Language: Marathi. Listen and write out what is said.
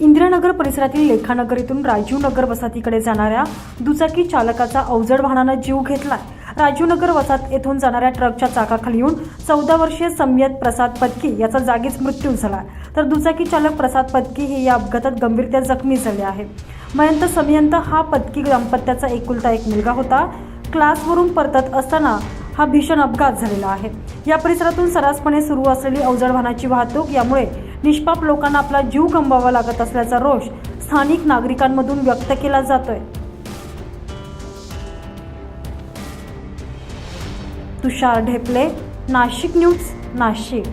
इंदिरानगर परिसरातील लेखानगर इथून राजीव नगर वसाहतीकडे जाणाऱ्या दुचाकी चालकाचा अवजड वाहनानं जीव घेतलाय. राजीव नगर वसाहत येथून जाणाऱ्या ट्रकच्या चाकाखाली येऊन चौदा वर्षीय सम्यत प्रसाद पत्की याचा जागीच मृत्यू झाला तर दुचाकी चालक प्रसाद पत्की हे या अपघातात गंभीरत्या जखमी झाले आहे मयंत समयंत हा पत्की दाम्पत्याचा एकुलता एक मुलगा होता. क्लासवरून परतत असताना हा भीषण अपघात झालेला आहे. या परिसरातून सरासपणे सुरू असलेली अवजड वाहनाची वाहतूक यामुळे निष्पाप लोकांना आपला जीव गमवावा लागत असल्याचा रोष स्थानिक नागरिकांमधून व्यक्त केला जातोय. तुषार ढेपले नाशिक न्यूज नाशिक.